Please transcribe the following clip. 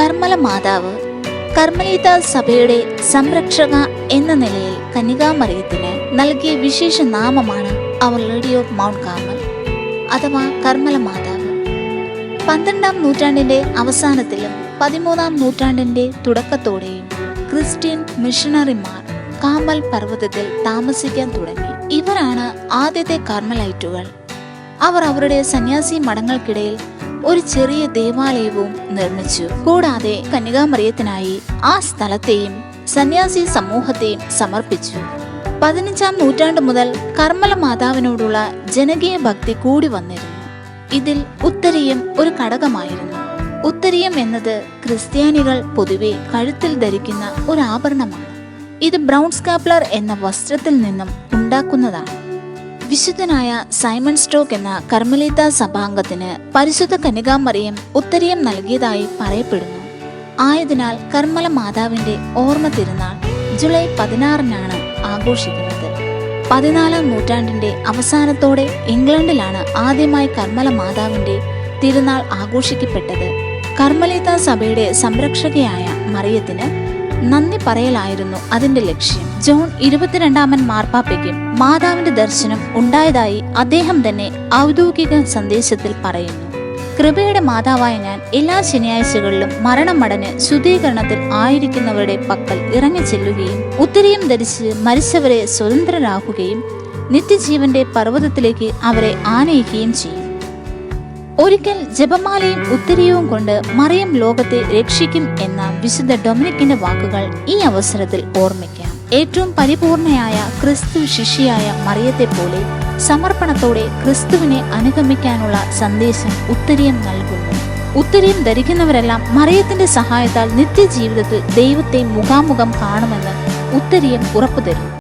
കർമ്മല മാതാവ് കർമ്മലീത സഭയുടെ സംരക്ഷക എന്ന നിലയിൽ കന്യകാമറിയത്തിന് നൽകിയ വിശേഷ നാമമാണ് അവർ ലേഡി ഓഫ് മൗണ്ട് കാർമൽ അഥവാ കർമ്മല മാതാവ്. പന്ത്രണ്ടാം നൂറ്റാണ്ടിന്റെ അവസാനത്തിലും പതിമൂന്നാം നൂറ്റാണ്ടിന്റെ തുടക്കത്തോടെയും ക്രിസ്ത്യൻ മിഷണറിമാർ കാമൽ പർവതത്തിൽ താമസിക്കാൻ തുടങ്ങി. ഇവരാണ് ആദ്യത്തെ കർമ്മലൈറ്റുകൾ. അവർ അവരുടെ സന്യാസി മഠങ്ങൾക്കിടയിൽ ഒരു ചെറിയ ദേവാലയവും നിർമ്മിച്ചു. കൂടാതെ കന്യകാമറിയത്തിനായി ആ സ്ഥലത്തെയും സന്യാസി സമൂഹത്തെയും സമർപ്പിച്ചു. പതിനഞ്ചാം നൂറ്റാണ്ട് മുതൽ കർമ്മല മാതാവിനോടുള്ള ജനകീയ ഭക്തി കൂടി വന്നിരുന്നു. ഇതിൽ ഉത്തരീയം ഒരു ഘടകമായിരുന്നു. ഉത്തരീയം എന്നത് ക്രിസ്ത്യാനികൾ പൊതുവെ കഴുത്തിൽ ധരിക്കുന്ന ഒരു ആഭരണമാണ്. ഇത് ബ്രൗൺ സ്കാപ്ലർ എന്ന വസ്ത്രത്തിൽ നിന്നും ഉണ്ടാക്കുന്നതാണ്. വിശുദ്ധനായ സൈമൺ സ്ട്രോക്ക് എന്ന കർമ്മലീത സഭാംഗത്തിന് പരിശുദ്ധ കനികാമറിയം ഉത്തരീയം നൽകിയതായി പറയപ്പെടുന്നു. ആയതിനാൽ കർമ്മല മാതാവിന്റെ ഓർമ്മ തിരുനാൾ ജൂലൈ പതിനാറിനാണ് ആഘോഷിക്കുന്നത്. പതിനാലാം നൂറ്റാണ്ടിന്റെ അവസാനത്തോടെ ഇംഗ്ലണ്ടിലാണ് ആദ്യമായി കർമ്മല മാതാവിന്റെ തിരുനാൾ ആഘോഷിക്കപ്പെട്ടത്. കർമ്മലീത സഭയുടെ സംരക്ഷകയായ മറിയത്തിന് നന്ദി പറയലായിരുന്നു അതിന്റെ ലക്ഷ്യം. ജോൺ ഇരുപത്തിരണ്ടാമൻ മാർപ്പാപ്പയ്ക്കും മാതാവിന്റെ ദർശനം ഉണ്ടായതായി അദ്ദേഹം തന്നെ ഔദ്യോഗിക സന്ദേശത്തിൽ പറയുന്നു. കൃപയുടെ മാതാവായ ഞാൻ എല്ലാ ശനിയാഴ്ചകളിലും മരണമടഞ്ഞ് ശുദ്ധീകരണത്തിൽ ആയിരിക്കുന്നവരുടെ പക്കൽ ഇറങ്ങി ചെല്ലുകയും ഉത്തരീയം ധരിച്ച് മരിച്ചവരെ സ്വതന്ത്രരാക്കുകയും നിത്യജീവന്റെ പർവതത്തിലേക്ക് അവരെ ആനയിക്കുകയും ചെയ്യും. ഒരിക്കൽ ജപമാലയും ഉത്തരീയവും കൊണ്ട് മറിയം ലോകത്തെ രക്ഷിക്കും എന്ന വിശുദ്ധ ഡൊമിനിക്കിന്റെ വാക്കുകൾ ഈ അവസരത്തിൽ ഓർമ്മിക്കാം. ഏറ്റവും പരിപൂർണയായ ക്രിസ്തു ശിഷ്യയായ മറിയത്തെ പോലെ സമർപ്പണത്തോടെ ക്രിസ്തുവിനെ അനുഗമിക്കാനുള്ള സന്ദേശം ഉത്തരീയം നൽകുന്നു. ഉത്തരീയം ധരിക്കുന്നവരെല്ലാം മറിയത്തിന്റെ സഹായത്താൽ നിത്യജീവിതത്തിൽ ദൈവത്തെ മുഖാമുഖം കാണുമെന്ന് ഉത്തരീയം ഉറപ്പു തരുന്നു